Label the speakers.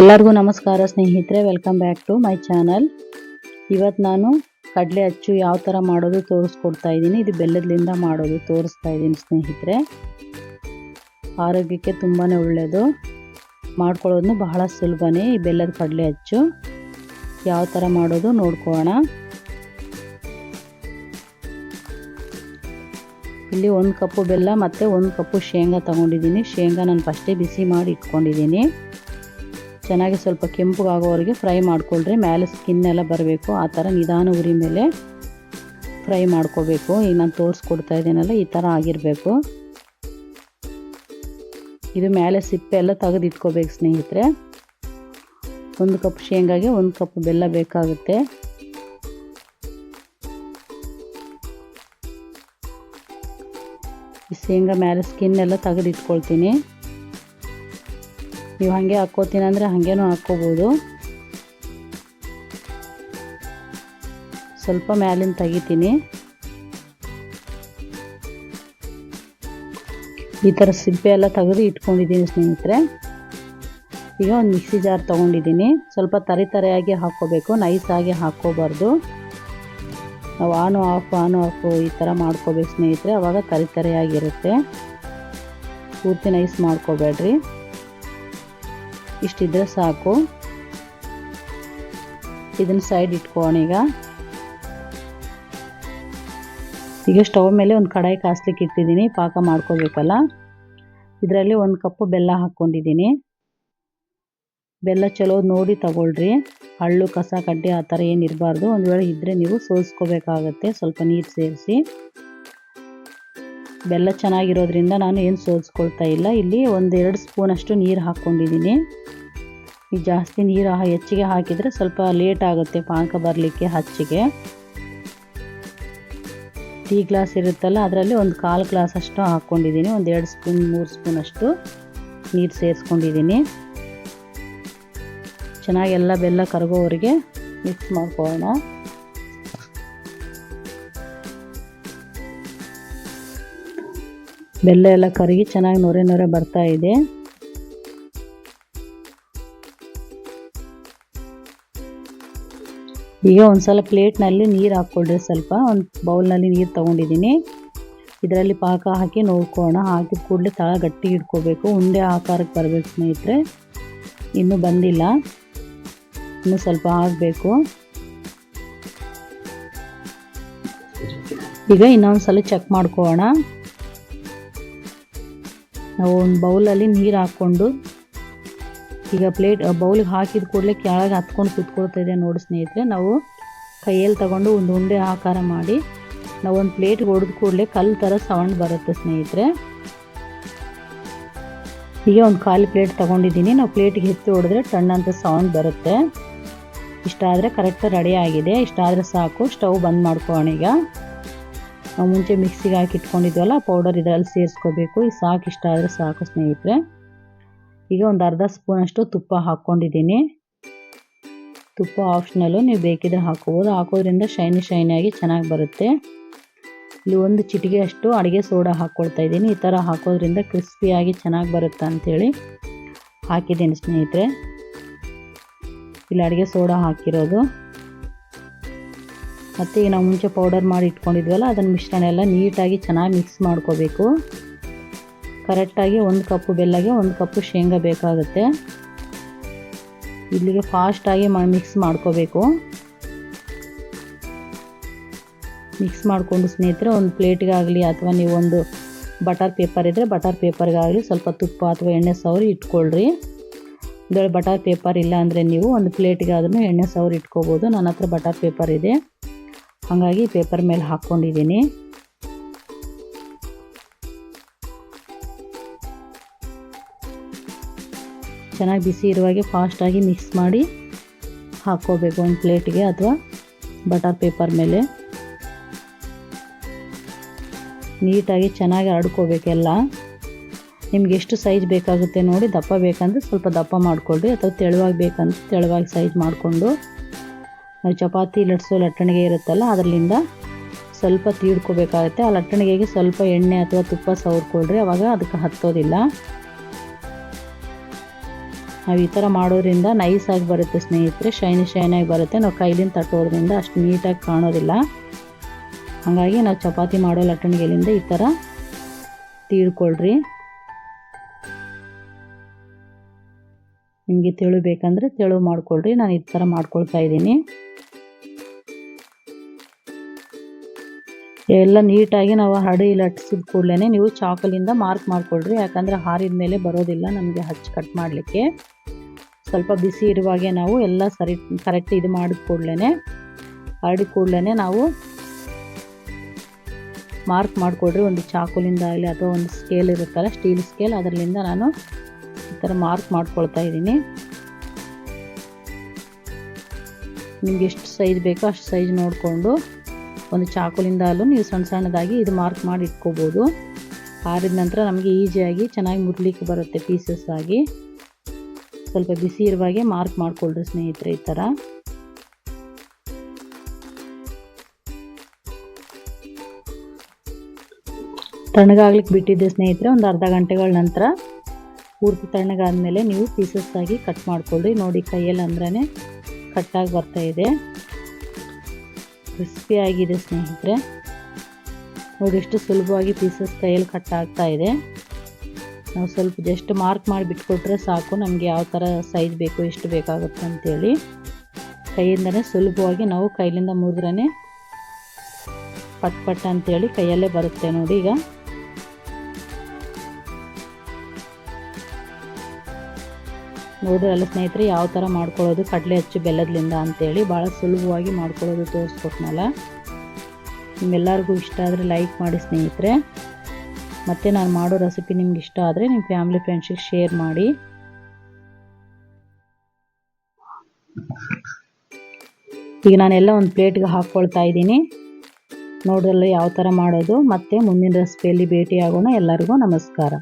Speaker 1: ಎಲ್ಲರಿಗೂ ನಮಸ್ಕಾರ ಸ್ನೇಹಿತರೆ welcome back to my channel ಇವತ್ತು ನಾನು ಕಡಲೆ ಅಚ್ಚು ಯಾವ ಥರ ಮಾಡೋದು ತೋರಿಸ್ಕೊಡ್ತಾ ಇದ್ದೀನಿ. ಇದು ಬೆಲ್ಲದಿಂದ ಮಾಡೋದು ತೋರಿಸ್ತಾ ಇದ್ದೀನಿ ಸ್ನೇಹಿತರೆ. ಆರೋಗ್ಯಕ್ಕೆ ತುಂಬಾ ಒಳ್ಳೆಯದು ಮಾಡ್ಕೊಳ್ಳೋದು ಬಹಳ ಸುಲಭನೇ ಈ ಬೆಲ್ಲದ ಕಡಲೆ ಅಚ್ಚು. ಯಾವ ಥರ ಮಾಡೋದು ನೋಡ್ಕೋಣ ಇಲ್ಲಿ ಒಂದು ಕಪ್ಪು ಬೆಲ್ಲ ಮತ್ತು ಒಂದು ಕಪ್ಪು ಶೇಂಗಾ ತೊಗೊಂಡಿದ್ದೀನಿ. ಶೇಂಗಾ ನಾನು ಫಸ್ಟೇ ಬಿಸಿ ಮಾಡಿ ಇಟ್ಕೊಂಡಿದ್ದೀನಿ. ಚೆನ್ನಾಗಿ ಸ್ವಲ್ಪ ಕೆಂಪಗಾಗೋವರೆಗೆ ಫ್ರೈ ಮಾಡ್ಕೊಳ್ರಿ. ಮೇಲೆ ಸ್ಕಿನ್ ಎಲ್ಲ ಬರಬೇಕು. ಆ ಥರ ನಿಧಾನ ಉರಿ ಮೇಲೆ ಫ್ರೈ ಮಾಡ್ಕೋಬೇಕು. ಈಗ ನಾನು ತೋರಿಸ್ಕೊಡ್ತಾ ಇದ್ದೀನಲ್ಲ, ಈ ಥರ ಆಗಿರಬೇಕು. ಇದು ಮೇಲೆ ಸಿಪ್ಪೆ ಎಲ್ಲ ತೆಗೆದು ಇಟ್ಕೋಬೇಕು ಸ್ನೇಹಿತರೆ. ಒಂದು ಕಪ್ ಶೇಂಗಾಗೆ ಒಂದು ಕಪ್ ಬೆಲ್ಲ ಬೇಕಾಗುತ್ತೆ. ಈ ಶೇಂಗಾ ಮೇಲೆ ಸ್ಕಿನ್ ಎಲ್ಲ ನೀವು ಹಾಗೆ ಹಾಕ್ಕೋತೀನಿ ಅಂದರೆ ಹಾಗೇನೂ ಹಾಕ್ಕೋಬೋದು. ಸ್ವಲ್ಪ ಮ್ಯಾಲಿಂದ ತೆಗಿತೀನಿ. ಈ ಥರ ಸಿಪ್ಪೆ ಎಲ್ಲ ತೆಗೆದು ಇಟ್ಕೊಂಡಿದ್ದೀನಿ ಸ್ನೇಹಿತರೆ. ಈಗ ಒಂದು ಮಿಕ್ಸಿ ಜಾರ್ ತೊಗೊಂಡಿದ್ದೀನಿ. ಸ್ವಲ್ಪ ತರಿ ತರೆಯಾಗಿ ಹಾಕ್ಕೋಬೇಕು ನೈಸಾಗಿ ಹಾಕ್ಕೋಬಾರ್ದು. ನಾವು ಆನು ಆಫ್ ಆನು ಆಫ್ ಈ ಥರ ಮಾಡ್ಕೋಬೇಕು ಸ್ನೇಹಿತರೆ, ಅವಾಗ ತರಿ ತರೆಯಾಗಿರುತ್ತೆ. ಪೂರ್ತಿ ನೈಸ್ ಮಾಡ್ಕೋಬೇಡ್ರಿ. ಇಷ್ಟಿದ್ರೆ ಸಾಕು. ಇದನ್ನ ಸೈಡ್ ಇಟ್ಕೋಣ ಈಗ. ಈಗ ಸ್ಟವ್ ಮೇಲೆ ಒಂದು ಕಡಾಯಿ ಕಾಸ್ಲಿಕ್ಕೆ ಇಟ್ಟಿದ್ದೀನಿ, ಪಾಕ ಮಾಡ್ಕೋಬೇಕಲ್ಲ. ಇದರಲ್ಲಿ ಒಂದು ಕಪ್ಪು ಬೆಲ್ಲ ಹಾಕ್ಕೊಂಡಿದ್ದೀನಿ. ಬೆಲ್ಲ ಚಲೋ ನೋಡಿ ತಗೊಳ್ರಿ. ಹಳ್ಳು, ಕಸ, ಕಡ್ಡಿ ಆ ಥರ ಏನಿರಬಾರ್ದು ಒಂದು ವೇಳೆ ಇದ್ದರೆ ನೀವು ಸೋಸ್ಕೋಬೇಕಾಗತ್ತೆ. ಸ್ವಲ್ಪ ನೀರು ಸೇರಿಸಿ. ಬೆಲ್ಲ ಚೆನ್ನಾಗಿರೋದ್ರಿಂದ ನಾನು ಏನು ಸೋಸ್ಕೊಳ್ತಾ ಇಲ್ಲ. ಇಲ್ಲಿ ಒಂದೆರಡು ಸ್ಪೂನಷ್ಟು ನೀರು ಹಾಕ್ಕೊಂಡಿದ್ದೀನಿ. ಜಾಸ್ತಿ ನೀರು ಹೆಚ್ಚಿಗೆ ಹಾಕಿದರೆ ಸ್ವಲ್ಪ ಲೇಟ್ ಆಗುತ್ತೆ ಪಾಕ ಬರಲಿಕ್ಕೆ ಹಚ್ಚಿಗೆ. ಟೀ ಗ್ಲಾಸ್ ಇರುತ್ತಲ್ಲ, ಅದರಲ್ಲಿ ಒಂದು ಕಾಲು ಗ್ಲಾಸ್ ಅಷ್ಟು ಹಾಕ್ಕೊಂಡಿದ್ದೀನಿ. ಒಂದು ಎರಡು ಸ್ಪೂನ್, ಮೂರು ಸ್ಪೂನಷ್ಟು ನೀರು ಸೇರಿಸ್ಕೊಂಡಿದ್ದೀನಿ. ಚೆನ್ನಾಗಿ ಎಲ್ಲ ಬೆಲ್ಲ ಕರಗೋವರೆಗೆ ಮಿಕ್ಸ್ ಮಾಡ್ಕೊಳ್ಳೋಣ. ಬೆಲ್ಲ ಎಲ್ಲ ಕರಗಿ ಚೆನ್ನಾಗಿ ನೊರೆ ನೊರೆ ಬರ್ತಾ ಇದೆ. ಈಗ ಒಂದ್ಸಲ ಪ್ಲೇಟ್ನಲ್ಲಿ ನೀರು ಹಾಕ್ಕೊಳ್ರಿ ಸ್ವಲ್ಪ. ಒಂದು ಬೌಲ್ನಲ್ಲಿ ನೀರು ತೊಗೊಂಡಿದ್ದೀನಿ ಇದರಲ್ಲಿ ಪಾಕ ಹಾಕಿ ನೋಡ್ಕೋಣ ಹಾಕಿದ ಕೂಡಲೇ ತಳ ಗಟ್ಟಿ ಇಟ್ಕೋಬೇಕು. ಉಂಡೆ ಆಕಾರಕ್ಕೆ ಬರಬೇಕು ಸ್ನೇಹಿತರೆ. ಇನ್ನೂ ಬಂದಿಲ್ಲ. ಇನ್ನೂ ಸ್ವಲ್ಪ ಆಗಬೇಕು. ಈಗ ಇನ್ನೊಂದು ಸಲ ಚೆಕ್ ಮಾಡ್ಕೊಳ್ಳೋಣ. ನಾವು ಒಂದು ಬೌಲಲ್ಲಿ ನೀರು ಹಾಕ್ಕೊಂಡು ಈಗ ಪ್ಲೇಟ್ ಬೌಲಿಗೆ ಹಾಕಿದ ಕೂಡಲೇ ಕೆಳಗೆ ಹತ್ಕೊಂಡು ಕುತ್ಕೊಳ್ತಾ ಇದೆ ನೋಡಿ ಸ್ನೇಹಿತರೆ. ನಾವು ಕೈಯಲ್ಲಿ ತಗೊಂಡು ಒಂದು ಉಂಡೆ ಆಕಾರ ಮಾಡಿ ನಾವು ಒಂದು ಪ್ಲೇಟ್ಗೆ ಹೊಡೆದ ಕೂಡಲೇ ಕಲ್ಲು ಥರ ಸೌಂಡ್ ಬರುತ್ತೆ ಸ್ನೇಹಿತರೆ. ಈಗ ಒಂದು ಖಾಲಿ ಪ್ಲೇಟ್ ತೊಗೊಂಡಿದ್ದೀನಿ. ನಾವು ಪ್ಲೇಟಿಗೆ ಹೆಚ್ಚು ಹೊಡೆದ್ರೆ ಟಣ್ಣಂತ ಸೌಂಡ್ ಬರುತ್ತೆ. ಇಷ್ಟಾದರೆ ಕರೆಕ್ಟಾಗಿ ರೆಡಿ ಆಗಿದೆ. ಇಷ್ಟಾದರೆ ಸಾಕು. ಸ್ಟವ್ ಬಂದ್ ಮಾಡ್ಕೊಳ್ಳೋಣ ಈಗ. ನಾವು ಮುಂಚೆ ಮಿಕ್ಸಿಗೆ ಹಾಕಿ ಇಟ್ಕೊಂಡಿದ್ವಲ್ಲ ಪೌಡರ್ ಇದರಲ್ಲಿ ಸೇರಿಸ್ಕೋಬೇಕು. ಈ ಸಾಕು ಇಷ್ಟ ಆದರೆ ಸಾಕು ಸ್ನೇಹಿತರೆ. ಈಗ ಒಂದು ಅರ್ಧ ಸ್ಪೂನಷ್ಟು ತುಪ್ಪ ಹಾಕ್ಕೊಂಡಿದ್ದೀನಿ. ತುಪ್ಪ ಆಪ್ಷನಲ್ಲು ನೀವು ಬೇಕಿದ್ರೆ ಹಾಕೋಬೋದು ಹಾಕೋದ್ರಿಂದ ಶೈನಿ ಶೈನಿಯಾಗಿ ಚೆನ್ನಾಗಿ ಬರುತ್ತೆ. ಇಲ್ಲಿ ಒಂದು ಚಿಟಿಗೆ ಅಷ್ಟು ಅಡುಗೆ ಸೋಡಾ ಹಾಕ್ಕೊಳ್ತಾ ಇದ್ದೀನಿ. ಈ ಥರ ಹಾಕೋದ್ರಿಂದ ಕ್ರಿಸ್ಪಿಯಾಗಿ ಚೆನ್ನಾಗಿ ಬರುತ್ತೆ ಅಂಥೇಳಿ ಹಾಕಿದ್ದೀನಿ ಸ್ನೇಹಿತರೆ. ಇಲ್ಲಿ ಅಡುಗೆ ಸೋಡಾ ಹಾಕಿರೋದು. ಮತ್ತು ಈಗ ನಾವು ಮುಂಚೆ ಪೌಡರ್ ಮಾಡಿ ಇಟ್ಕೊಂಡಿದ್ವಲ್ಲ, ಅದನ್ನು ಮಿಶ್ರಣ ಎಲ್ಲ ನೀಟಾಗಿ ಚೆನ್ನಾಗಿ ಮಿಕ್ಸ್ ಮಾಡ್ಕೋಬೇಕು. ಕರೆಕ್ಟಾಗಿ ಒಂದು ಕಪ್ಪು ಬೆಲ್ಲಗೆ ಒಂದು ಕಪ್ಪು ಶೇಂಗಾ ಬೇಕಾಗುತ್ತೆ. ಇಲ್ಲಿಗೆ ಫಾಸ್ಟಾಗಿ ಮಿಕ್ಸ್ ಮಾಡ್ಕೋಬೇಕು. ಮಿಕ್ಸ್ ಮಾಡಿಕೊಂಡು ಸ್ನೇಹಿತರೆ, ಒಂದು ಪ್ಲೇಟ್ಗಾಗಲಿ ಅಥವಾ ನೀವು ಒಂದು ಬಟರ್ ಪೇಪರ್ ಇದ್ದರೆ ಬಟರ್ ಪೇಪರ್ಗಾಗಲಿ ಸ್ವಲ್ಪ ತುಪ್ಪ ಅಥವಾ ಎಣ್ಣೆ ಸವರಿ ಇಟ್ಕೊಳ್ರಿ. ಇದರಲ್ಲಿ ಬಟರ್ ಪೇಪರ್ ಇಲ್ಲ ಅಂದರೆ ನೀವು ಒಂದು ಪ್ಲೇಟ್ಗಾದ್ರೂ ಎಣ್ಣೆ ಸವರಿ ಇಟ್ಕೋಬೋದು. ನನ್ನ ಹತ್ರ ಬಟರ್ ಪೇಪರ್ ಇದೆ. ಹಾಗಾಗಿ ಪೇಪರ್ ಮೇಲೆ ಹಾಕ್ಕೊಂಡಿದ್ದೀನಿ. ಚೆನ್ನಾಗಿ ಬಿಸಿ ಇರುವಾಗೆ ಫಾಸ್ಟಾಗಿ ಮಿಕ್ಸ್ ಮಾಡಿ ಹಾಕ್ಕೋಬೇಕು ಒಂದು ಪ್ಲೇಟ್ಗೆ ಅಥವಾ ಬಟರ್ ಪೇಪರ್ ಮೇಲೆ. ನೀಟಾಗಿ ಚೆನ್ನಾಗಿ ಹರಡ್ಕೋಬೇಕೆಲ್ಲ ನಿಮ್ಗೆ ಎಷ್ಟು ಸೈಜ್ ಬೇಕಾಗುತ್ತೆ ನೋಡಿ ದಪ್ಪ ಬೇಕಂದ್ರೆ ಸ್ವಲ್ಪ ದಪ್ಪ ಮಾಡಿಕೊಳ್ಳಿ ಅಥವಾ ತೆಳುವಾಗಿ ಬೇಕಂದ್ರೆ ತೆಳುವಾಗಿ ಸೈಜ್ ಮಾಡಿಕೊಂಡು. ನಾವು ಚಪಾತಿ ಲಟ್ಸೋ ಲಟ್ಟಣಿಗೆ ಇರುತ್ತಲ್ಲ, ಅದರಲ್ಲಿಂದ ಸ್ವಲ್ಪ ತೀಡ್ಕೋಬೇಕಾಗುತ್ತೆ. ಆ ಲಟ್ಟಣಿಗೆಗೆ ಸ್ವಲ್ಪ ಎಣ್ಣೆ ಅಥವಾ ತುಪ್ಪ ಸವರ್ಕೊಳ್ರಿ ಅವಾಗ ಅದಕ್ಕೆ ಹತ್ತೋದಿಲ್ಲ. ನಾವು ಈ ಥರ ಮಾಡೋದ್ರಿಂದ ನೈಸಾಗಿ ಬರುತ್ತೆ ಸ್ನೇಹಿತರೆ, ಶೈನಿ ಶೈನಾಗಿ ಬರುತ್ತೆ. ನಾವು ಕೈಲಿಂದ ತಟ್ಟೋದ್ರಿಂದ ಅಷ್ಟು ನೀಟಾಗಿ ಕಾಣೋದಿಲ್ಲ. ಹಾಗಾಗಿ ನಾವು ಚಪಾತಿ ಮಾಡೋ ಲಟ್ಟಣಿಗೆಲಿಂದ ಈ ಥರ ತೀಡ್ಕೊಳ್ರಿ. ನಿಮಗೆ ತೆಳು ಬೇಕಂದರೆ ತೆಳು ಮಾಡ್ಕೊಳ್ರಿ, ನಾನು ಈ ಥರ ಮಾಡ್ಕೊಳ್ತಾ ಇದ್ದೀನಿ. ಎಲ್ಲ ನೀಟಾಗಿ ನಾವು ಹರಡಿ ಲಟ್ಟಿಸಿದ ಕೂಡಲೇ ನೀವು ಚಾಕಲಿಂದ ಮಾರ್ಕ್ ಮಾಡ್ಕೊಳ್ರಿ. ಯಾಕಂದರೆ ಹಾರಿದ ಮೇಲೆ ಬರೋದಿಲ್ಲ ನಮಗೆ ಹಚ್ಚಿ ಕಟ್ ಮಾಡಲಿಕ್ಕೆ. ಸ್ವಲ್ಪ ಬಿಸಿ ಇರುವಾಗೆ ನಾವು ಎಲ್ಲ ಸರಿ ಕರೆಕ್ಟ್ ಇದು ಮಾಡಿದ ಕೂಡಲೇ ಹರಡಿ ಕೂಡಲೇ ನಾವು ಮಾರ್ಕ್ ಮಾಡಿಕೊಡ್ರಿ. ಒಂದು ಚಾಕುಲಿಂದ ಆಗಲಿ ಅಥವಾ ಒಂದು ಸ್ಕೇಲ್ ಇರುತ್ತಲ್ಲ, ಸ್ಟೀಲ್ ಸ್ಕೇಲ್ ಅದರಿಂದ ನಾನು ಈ ಥರ ಮಾರ್ಕ್ ಮಾಡ್ಕೊಳ್ತಾ ಇದ್ದೀನಿ. ನಿಮ್ಗೆ ಎಷ್ಟು ಸೈಜ್ ಬೇಕೋ ಅಷ್ಟು ಸೈಜ್ ನೋಡಿಕೊಂಡು ಒಂದು ಚಾಕುಲಿಂದ ಅಲ್ಲೂ ನೀವು ಸಣ್ಣ ಸಣ್ಣದಾಗಿ ಇದು ಮಾರ್ಕ್ ಮಾಡಿ ಇಟ್ಕೋಬೋದು. ಆರಿದ ನಂತರ ನಮಗೆ ಈಸಿಯಾಗಿ ಚೆನ್ನಾಗಿ ಮುರ್ಲಿಕ್ಕೆ ಬರುತ್ತೆ ಪೀಸಸ್ ಆಗಿ. ಸ್ವಲ್ಪ ಬಿಸಿ ಇರುವಾಗೆ ಮಾರ್ಕ್ ಮಾಡಿಕೊಳ್ಳ್ರಿ ಸ್ನೇಹಿತರೆ ಈ ಥರ. ತಣ್ಣಗಾಗ್ಲಿಕ್ಕೆ ಬಿಟ್ಟಿದ್ದೆ ಸ್ನೇಹಿತರೆ ಒಂದು ಅರ್ಧ ಗಂಟೆಗಳ ನಂತರ ಪೂರ್ತಿ ತಣ್ಣಗಾದ್ಮೇಲೆ ನೀವು ಪೀಸಸ್ ಆಗಿ ಕಟ್ ಮಾಡ್ಕೊಳ್ಳಿ ನೋಡಿ ಕೈಯಲ್ಲಿ ಅಂದ್ರೆ ಕಟ್ಟಾಗಿ ಬರ್ತಾ ಇದೆ. ಕ್ರಿಸ್ಪಿ ಆಗಿದೆ ಸ್ನೇಹಿತರೆ. ನೋಡಿ, ಎಷ್ಟು ಸುಲಭವಾಗಿ ಪೀಸಸ್ ಕೈಯಲ್ಲಿ ಕಟ್ ಆಗ್ತಾ ಇದೆ. ನಾವು ಸ್ವಲ್ಪ ಜಸ್ಟ್ ಮಾರ್ಕ್ ಮಾಡಿ ಬಿಟ್ಕೊಟ್ರೆ ಸಾಕು. ನಮಗೆ ಯಾವ ಥರ ಸೈಜ್ ಬೇಕು, ಎಷ್ಟು ಬೇಕಾಗುತ್ತೆ ಅಂತೇಳಿ. ಕೈಯಿಂದನೇ ಸುಲಭವಾಗಿ ನಾವು ಕೈಲಿಂದ ಮುರಿದ್ರೆ ಪಟ್ ಪಟ್ ಅಂತೇಳಿ ಕೈಯಲ್ಲೇ ಬರುತ್ತೆ ನೋಡಿ ಈಗ. ನೋಡ್ರಲ್ಲ ಸ್ನೇಹಿತರೆ, ಯಾವ ಥರ ಮಾಡ್ಕೊಳ್ಳೋದು? ಕಡಲೆ ಹಚ್ಚಿ ಬೆಲ್ಲದಿಂದ ಅಂತೇಳಿ ಭಾಳ ಸುಲಭವಾಗಿ ಮಾಡ್ಕೊಳ್ಳೋದು ತೋರಿಸ್ಕೊಟ್ನಲ್ಲ. ನಿಮ್ಮೆಲ್ಲರಿಗೂ ಇಷ್ಟ ಆದರೆ ಲೈಕ್ ಮಾಡಿ ಸ್ನೇಹಿತರೆ. ಮತ್ತು ನಾನು ಮಾಡೋ ರೆಸಿಪಿ ನಿಮ್ಗೆ ಇಷ್ಟ ಆದರೆ ನಿಮ್ಮ ಫ್ಯಾಮಿಲಿ ಫ್ರೆಂಡ್ಸಿಗೆ ಶೇರ್ ಮಾಡಿ. ಈಗ ನಾನೆಲ್ಲ ಒಂದು ಪ್ಲೇಟ್ಗೆ ಹಾಕ್ಕೊಳ್ತಾ ಇದ್ದೀನಿ. ನೋಡ್ರಲ್ಲ ಯಾವ ಥರ ಮಾಡೋದು. ಮತ್ತು ಮುಂದಿನ ರೆಸಿಪಿಯಲ್ಲಿ ಭೇಟಿಯಾಗೋಣ. ಎಲ್ಲರಿಗೂ ನಮಸ್ಕಾರ.